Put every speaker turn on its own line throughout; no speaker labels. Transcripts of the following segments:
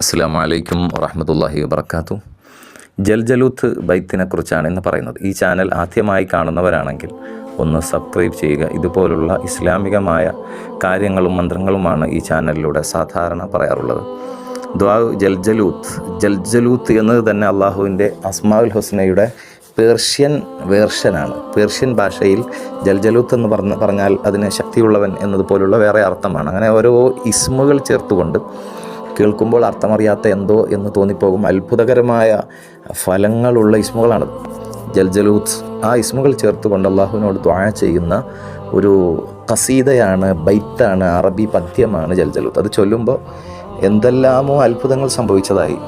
അസ്സാം വലൈക്കും വറഹമത്തല്ലാഹി വബർക്കാത്തു ജൽജലൂത്ത് ബൈത്തിനെ കുറിച്ചാണ് ഇന്ന് പറയുന്നത്. ഈ ചാനൽ ആദ്യമായി കാണുന്നവരാണെങ്കിൽ ഒന്ന് സബ്സ്ക്രൈബ് ചെയ്യുക. ഇതുപോലുള്ള ഇസ്ലാമികമായ കാര്യങ്ങളും മന്ത്രങ്ങളുമാണ് ഈ ചാനലിലൂടെ സാധാരണ പറയാറുള്ളത്. ദ്വാ ജൽജലൂത്ത്. ജൽജലൂത്ത് എന്നത് തന്നെ അള്ളാഹുവിന്റെ അസ്മാഉൽ ഹുസ്നയുടെ പേർഷ്യൻ വേർഷനാണ്. പേർഷ്യൻ ഭാഷയിൽ ജൽജലൂത്ത് എന്ന് പറഞ്ഞ പറഞ്ഞാൽ അതിന് ശക്തിയുള്ളവൻ എന്നതുപോലുള്ള വേറെ അർത്ഥമാണ്. അങ്ങനെ ഓരോ ഇസ്മുകൾ ചേർത്തുകൊണ്ട് കേൾക്കുമ്പോൾ അർത്ഥമറിയാത്ത എന്തോ എന്ന് തോന്നിപ്പോകും. അത്ഭുതകരമായ ഫലങ്ങളുള്ള ഇസ്മുകളാണ് ജൽജലൂത്ത് ആ ഇസ്മുകൾ ചേർത്തുകൊണ്ട് അള്ളാഹുവിനോട് ദ്വാ ചെയ്യുന്ന ഒരു കസീതയാണ് ബൈത്താണ് അറബി പദ്യമാണ് ജൽജലൂത്ത് അത് ചൊല്ലുമ്പോൾ എന്തെല്ലാമോ അത്ഭുതങ്ങൾ സംഭവിച്ചതായി.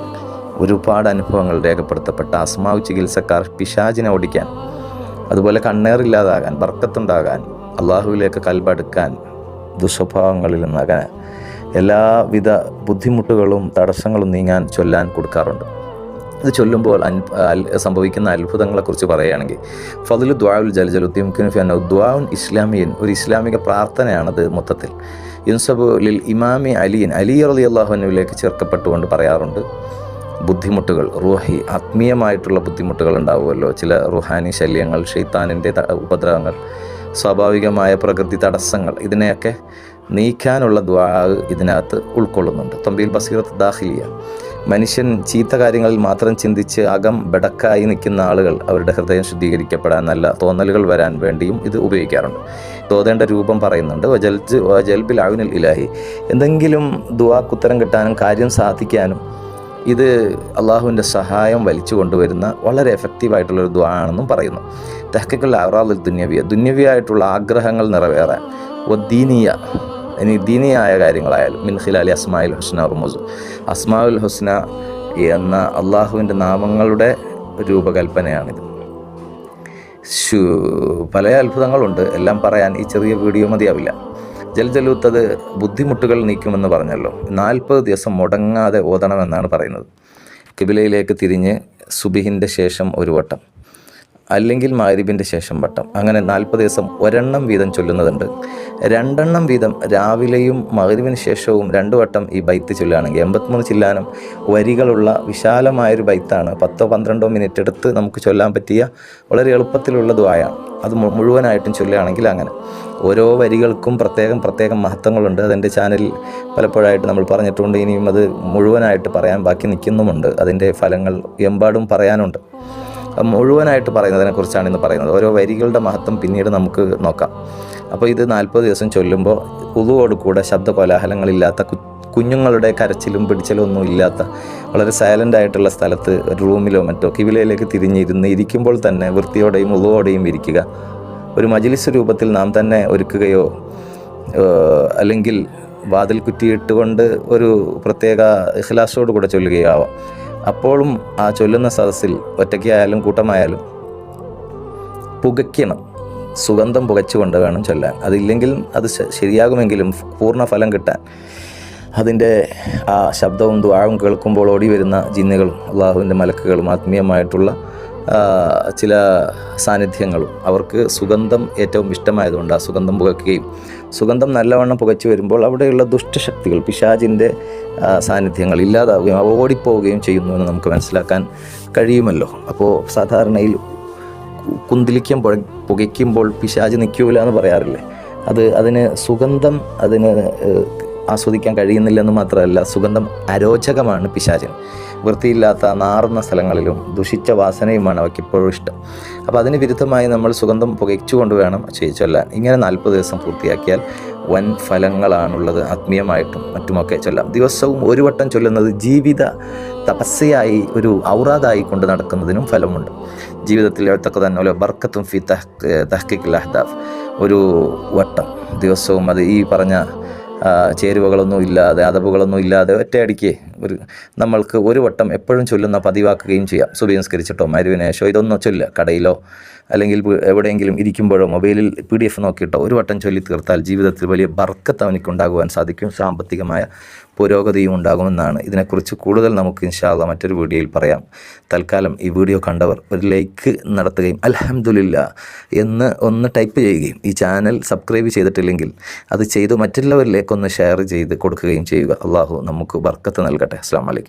ഒരുപാട് അനുഭവങ്ങൾ രേഖപ്പെടുത്തപ്പെട്ട അസ്മാവ് ചികിത്സക്കാർ പിശാചിനെ ഓടിക്കാൻ അതുപോലെ കണ്ണേറില്ലാതാകാൻ ബർക്കത്തുണ്ടാകാൻ അള്ളാഹുവിലേക്ക് കൽബടുക്കാൻ ദുസ്വഭാവങ്ങളിൽ നിന്നകരാൻ എല്ലാവിധ ബുദ്ധിമുട്ടുകളും തടസ്സങ്ങളും നീങ്ങാൻ ചൊല്ലാൻ കൊടുക്കാറുണ്ട്. ഇത് ചൊല്ലുമ്പോൾ സംഭവിക്കുന്ന അത്ഭുതങ്ങളെക്കുറിച്ച് പറയുകയാണെങ്കിൽ ഫതിലു ദ്വാവുൽ ജലജലുദ്ദീംഖിൻ ദ്വാവുൻ ഇസ്ലാമിയൻ ഒരു ഇസ്ലാമിക പ്രാർത്ഥനയാണത് മൊത്തത്തിൽ. യുൻസബു ലിൽ ഇമാമി അലിയൻ അലി അലി അള്ളാഹുനുവിലേക്ക് ചേർക്കപ്പെട്ടുകൊണ്ട് പറയാറുണ്ട് ബുദ്ധിമുട്ടുകൾ റൂഹി ആത്മീയമായിട്ടുള്ള ബുദ്ധിമുട്ടുകൾ ഉണ്ടാവുമല്ലോ. ചില റുഹാനി ശല്യങ്ങൾ ഷെയ്ത്താനിന്റെ ഉപദ്രവങ്ങൾ സ്വാഭാവികമായ പ്രകൃതി തടസ്സങ്ങൾ ഇതിനെയൊക്കെ നീക്കാനുള്ള ദ്വാ ഇതിനകത്ത് ഉൾക്കൊള്ളുന്നുണ്ട്. തൊമ്പിയിൽ ബസീറത്ത് ദാഹിലിയ മനുഷ്യൻ ചീത്ത കാര്യങ്ങളിൽ മാത്രം ചിന്തിച്ച് അകം ബെടക്കായി നിൽക്കുന്ന ആളുകൾ അവരുടെ ഹൃദയം ശുദ്ധീകരിക്കപ്പെടാൻ നല്ല തോന്നലുകൾ വരാൻ വേണ്ടിയും ഇത് ഉപയോഗിക്കാറുണ്ട്. തോതേണ്ട രൂപം പറയുന്നുണ്ട്. വജൽജ് വജൽബിൽ ആവിനിൽ ഇലാഹി. എന്തെങ്കിലും ദുവാക്കുത്തരം കിട്ടാനും കാര്യം സാധിക്കാനും ഇത് അള്ളാഹുവിന്റെ സഹായം വലിച്ചു കൊണ്ടുവരുന്ന വളരെ എഫക്റ്റീവായിട്ടുള്ളൊരു ദ്വാ ആണെന്നും പറയുന്നു. തെഹക്കുള്ള അവറാദുൽ ദുന്യവിയ. ദുന്യവിയായിട്ടുള്ള ആഗ്രഹങ്ങൾ നിറവേറാൻ. ഒദ്ദീനീയ ഇനി ദീനിയായ കാര്യങ്ങളായാലും മിൻ ഖിലാലി അസ്മായിൽ ഹുസ്ന റുമുസ്. അസ്മാഉൽ ഹുസ്ന എന്ന അള്ളാഹുവിന്റെ നാമങ്ങളുടെ രൂപകൽപ്പനയാണിത്. പല അത്ഭുതങ്ങളുണ്ട്. എല്ലാം പറയാൻ ഈ ചെറിയ വീഡിയോ മതിയാവില്ല. ജൽജലൂത്ത് അത് ബുദ്ധിമുട്ടുകൾ നീക്കുമെന്ന് പറഞ്ഞല്ലോ. നാൽപ്പത് ദിവസം മുടങ്ങാതെ ഓതണമെന്നാണ് പറയുന്നത്. കിബിലയിലേക്ക് തിരിഞ്ഞ് സുബിഹിന്റെ ശേഷം ഒരു വട്ടം. അല്ലെങ്കിൽ മാരിബിന്റെ ശേഷം വട്ടം. അങ്ങനെ നാൽപ്പത് ദിവസം ഒരെണ്ണം വീതം ചൊല്ലുന്നതുണ്ട്. രണ്ടെണ്ണം വീതം രാവിലെയും മകരിവിന് ശേഷവും രണ്ട് വട്ടം ഈ ബൈത്ത് ചൊല്ലുകയാണെങ്കിൽ എൺപത്തിമൂന്ന് ചില്ലാനം വരികളുള്ള വിശാലമായൊരു ബൈത്താണ്. പത്തോ പന്ത്രണ്ടോ മിനിറ്റ് എടുത്ത് നമുക്ക് ചൊല്ലാൻ പറ്റിയ വളരെ എളുപ്പത്തിലുള്ള ദ്വായാണ് അത് മുഴുവനായിട്ടും ചൊല്ലുകയാണെങ്കിൽ അങ്ങനെ. ഓരോ വരികൾക്കും പ്രത്യേകം പ്രത്യേകം മഹത്വങ്ങളുണ്ട്. അതെന്റെ ചാനലിൽ പലപ്പോഴായിട്ട് നമ്മൾ പറഞ്ഞിട്ടുണ്ട്. ഇനിയും അത് മുഴുവനായിട്ട് പറയാൻ ബാക്കി നിൽക്കുന്നുമുണ്ട്. അതിന്റെ ഫലങ്ങൾ എമ്പാടും പറയാനുണ്ട്. മുഴുവനായിട്ട് പറയുന്നതിനെക്കുറിച്ചാണ് ഇന്ന് പറയുന്നത്. ഓരോ വരികളുടെ മഹത്വം പിന്നീട് നമുക്ക് നോക്കാം. അപ്പോൾ ഇത് നാൽപ്പത് ദിവസം ചൊല്ലുമ്പോൾ ഉളുവോട് കൂടെ ശബ്ദ കോലാഹലങ്ങളില്ലാത്ത കുഞ്ഞുങ്ങളുടെ കരച്ചിലും പിടിച്ചലും ഒന്നും ഇല്ലാത്ത വളരെ സൈലന്റ് ആയിട്ടുള്ള സ്ഥലത്ത് ഒരു റൂമിലോ മറ്റോ കിവിലയിലേക്ക് തിരിഞ്ഞിരുന്ന് ഇരിക്കുമ്പോൾ തന്നെ വൃത്തിയോടെയും ഉതുവോടെയും ഇരിക്കുക. ഒരു മജിലിസ് രൂപത്തിൽ നാം തന്നെ ഒരുക്കുകയോ അല്ലെങ്കിൽ വാതിൽ കുറ്റിയിട്ടുകൊണ്ട് ഒരു പ്രത്യേക ഇഖ്ലാസോട് കൂടെ ചൊല്ലുകയോ ആവാം. അപ്പോഴും ആ ചൊല്ലുന്ന സദസ്സിൽ ഒറ്റയ്ക്കായാലും കൂട്ടമായാലും പുകയ്ക്കണം. സുഗന്ധം പുകച്ചുകൊണ്ട് വേണം ചൊല്ലാൻ. അതില്ലെങ്കിൽ അത് ശരിയാകുമെങ്കിലും പൂർണ ഫലം കിട്ടാൻ. അതിന്റെ ആ ശബ്ദവും ദ്വാഴവും കേൾക്കുമ്പോൾ ഓടി വരുന്ന ജിന്നുകളും അള്ളാഹുവിന്റെ മലക്കുകളും ആത്മീയമായിട്ടുള്ള ചില സാന്നിധ്യങ്ങളും. അവർക്ക് സുഗന്ധം ഏറ്റവും ഇഷ്ടമായതുകൊണ്ട് ആ സുഗന്ധം പുകയ്ക്കുകയും സുഗന്ധം നല്ലവണ്ണം പുകച്ചു വരുമ്പോൾ അവിടെയുള്ള ദുഷ്ടശക്തികൾ പിശാചിന്റെ സാന്നിധ്യങ്ങൾ ഇല്ലാതാവുകയും അവ ഓടിപ്പോവുകയും ചെയ്യുന്നു എന്ന് നമുക്ക് മനസ്സിലാക്കാൻ കഴിയുമല്ലോ. അപ്പോൾ സാധാരണയിൽ കുന്തിലിക്കം പുകയ്ക്കുമ്പോൾ പിശാച് നിൽക്കൂല എന്ന് പറയാറില്ലേ? അത് അതിന് സുഗന്ധം അതിന് ആസ്വദിക്കാൻ കഴിയുന്നില്ലെന്ന് മാത്രമല്ല സുഗന്ധം അരോചകമാണ് പിശാചിന്. വൃത്തിയില്ലാത്ത നാറുന്ന സ്ഥലങ്ങളിലും ദുഷിച്ച വാസനയുമാണ് അവയ്ക്ക് ഇപ്പോഴും ഇഷ്ടം. അപ്പോൾ അതിന് വിരുദ്ധമായി നമ്മൾ സുഗന്ധം പുകച്ചു വേണം ചെയ്ത് ചൊല്ലാൻ ഇങ്ങനെ നാൽപ്പത് ദിവസം പൂർത്തിയാക്കിയാൽ വൻ ഫലങ്ങളാണുള്ളത് ആത്മീയമായിട്ടും മറ്റുമൊക്കെ ചൊല്ലാം. ദിവസവും ഒരു വട്ടം ചൊല്ലുന്നത് ജീവിത തപസ്സയായി ഒരു ഔറാദായി കൊണ്ട് നടക്കുന്നതിനും ഫലമുണ്ട്. ജീവിതത്തിൽ എഴുത്തൊക്കെ തന്നെ പോലെ ബർക്കത്തും ഫി തഹ് തഹ്ക്കിൽ അഹ്ദാഫ്. ഒരു വട്ടം ദിവസവും അത് ഈ പറഞ്ഞ ചേരുവകളൊന്നും ഇല്ലാതെ അതവുകളൊന്നും ഇല്ലാതെ ഒറ്റയടിക്ക് ഒരു നമ്മൾക്ക് ഒരു വട്ടം എപ്പോഴും ചൊല്ലുന്ന പതിവാക്കുകയും ചെയ്യാം. സുബി നിസ്കരിച്ചിട്ടോ മരുവിനേശോ ഇതൊന്നും ചൊല്ലുക കടയിലോ അല്ലെങ്കിൽ എവിടെയെങ്കിലും ഇരിക്കുമ്പോഴോ മൊബൈലിൽ പി ഡി എഫ് നോക്കിയിട്ടോ ഒരു വട്ടം ചൊല്ലി തീർത്താൽ ജീവിതത്തിൽ വലിയ ബർക്കത്ത് അവനിക്കുണ്ടാകുവാൻ സാധിക്കും. സാമ്പത്തികമായ പുരോഗതിയും ഉണ്ടാകുമെന്നാണ്. ഇതിനെക്കുറിച്ച് കൂടുതൽ നമുക്ക് ഇൻഷാല്ല മറ്റൊരു വീഡിയോയിൽ പറയാം. തൽക്കാലം ഈ വീഡിയോ കണ്ടവർ ഒരു ലൈക്ക് നടത്തുകയും അലഹമുല്ല എന്ന് ഒന്ന് ടൈപ്പ് ചെയ്യുകയും ഈ ചാനൽ സബ്സ്ക്രൈബ് ചെയ്തിട്ടില്ലെങ്കിൽ അത് ചെയ്ത് മറ്റുള്ളവരിലേക്കൊന്ന് ഷെയർ ചെയ്ത് കൊടുക്കുകയും ചെയ്യുക. അള്ളാഹു നമുക്ക് ബർക്കത്ത് നൽകട്ടെ. അനുഗ്രഹിക്കട്ടെ അസ്സാം വലൈക്കും